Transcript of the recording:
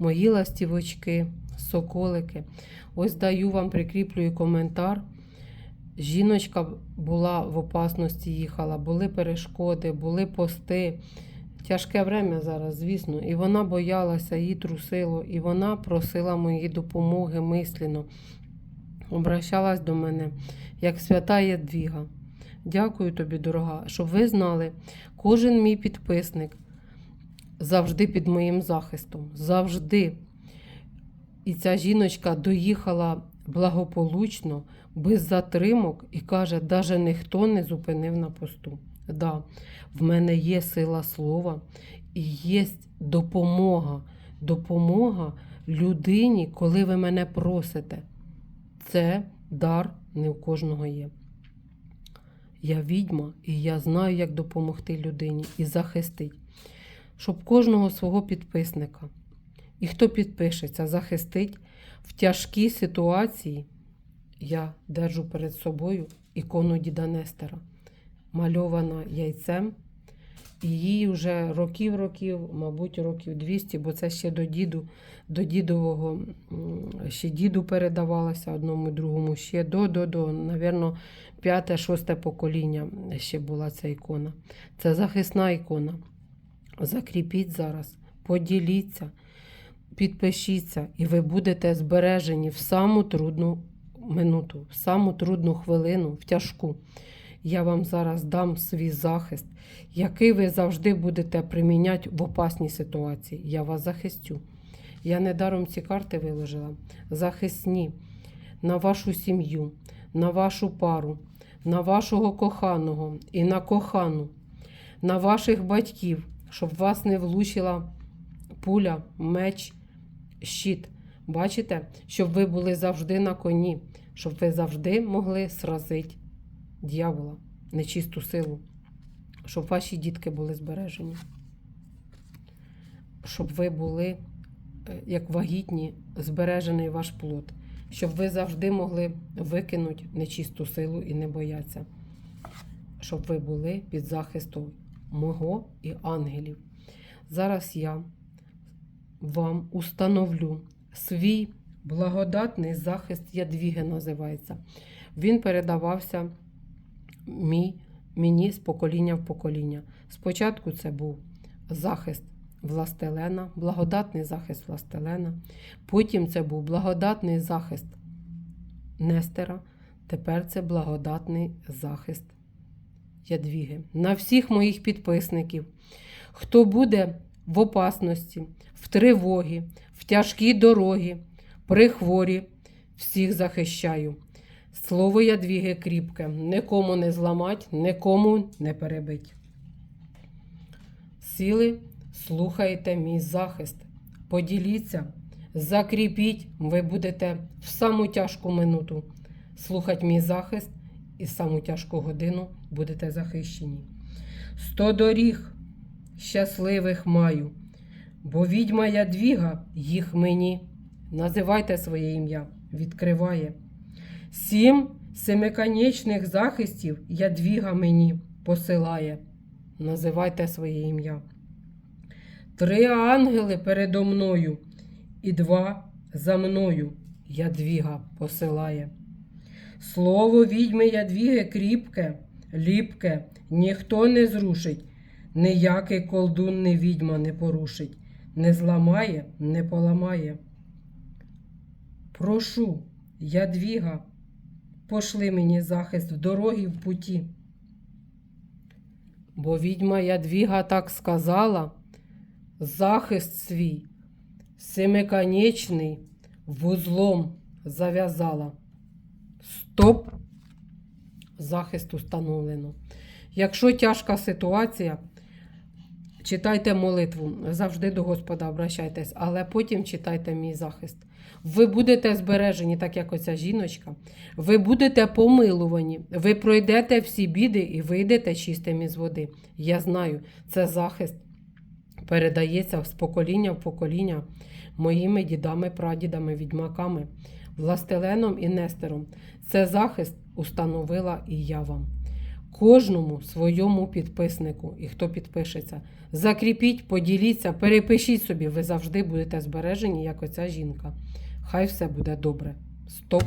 мої ластівочки, соколики. Ось даю вам, прикріплюю коментар. Жіночка була в опасності, їхала, були перешкоди, були пости. Тяжке время зараз, звісно, і вона боялася, її трусило, і вона просила моєї допомоги мислено. Обращалась до мене як свята Єдвіга. Дякую тобі, дорога, щоб ви знали, кожен мій підписник завжди під моїм захистом. Завжди. І ця жіночка доїхала благополучно, без затримок, і каже, навіть ніхто не зупинив на посту. Да, в мене є сила слова і є допомога. Допомога людині, коли ви мене просите. Це дар не у кожного є. Я відьма, і я знаю, як допомогти людині і захистити, щоб кожного свого підписника. І хто підпишеться, захистить в тяжкій ситуації. Я держу перед собою ікону Діда Нестера, мальована яйцем. І їй вже років-років, мабуть, років 200, бо це ще до діду, до дідового, ще діду передавалося одному другому, ще до, до, до, навірно, п'яте, шосте покоління ще була ця ікона. Це захисна ікона. Закріпіть зараз, поділіться, підпишіться, і ви будете збережені в саму трудну минуту, в саму трудну хвилину, в тяжку. Я вам зараз дам свій захист, який ви завжди будете приміняти в опасній ситуації. Я вас захистю. Я недаром ці карти виложила. Захисні на вашу сім'ю, на вашу пару, на вашого коханого і на кохану, на ваших батьків, щоб вас не влучила пуля, меч, щит. Бачите, щоб ви були завжди на коні, щоб ви завжди могли сразити дьявола, нечисту силу, щоб ваші дітки були збережені, щоб ви були, е, як вагітні, збережений ваш плод, щоб ви завжди могли викинути нечисту силу і не боятися, щоб ви були під захистом мого і ангелів. Зараз я вам установлю свій благодатний захист Ядвіги називається. Він передавався мій, мені з покоління в покоління. Спочатку це був захист властелена, благодатний захист властелена. Потім це був благодатний захист Нестера. Тепер це благодатний захист Ядвіги. На всіх моїх підписників, хто буде в опасності, в тривогі, в тяжкій дорогі, при хворі, всіх захищаю. Слово ядвіги кріпке, нікому не зламать, нікому не перебить. Сіли, слухайте мій захист. Поділіться, закріпіть, ви будете в саму тяжку минуту слухати мій захист і в саму тяжку годину будете захищені. Сто доріг щасливих маю, бо відьма ядвіга їх мені. Називайте своє ім'я, відкриває. Сім семиконечних захистів ядвіга мені посилає. Називайте своє ім'я. Три ангели передо мною і два за мною ядвіга посилає. Слово відьми ядвіги кріпке, ліпке, ніхто не зрушить, ніякий колдун не відьма не порушить, не зламає, не поламає. Прошу, ядвіга, пошли мені захист в дорогі в путі. Бо відьма Ядвіга так сказала, захист свій семиконечний вузлом зав'язала. Стоп! Захист установлено. Якщо тяжка ситуація, читайте молитву, завжди до Господа обращайтесь, але потім читайте мій захист. Ви будете збережені, так як оця жіночка. Ви будете помилувані, ви пройдете всі біди і вийдете чистим із води. Я знаю, це захист передається з покоління в покоління моїми дідами, прадідами, відьмаками, властеленом і нестером. Це захист установила і я вам. кожному своєму підписнику і хто підпишеться. Закріпіть, поділіться, перепишіть собі, ви завжди будете збережені, як оця жінка. Хай все буде добре. Стоп!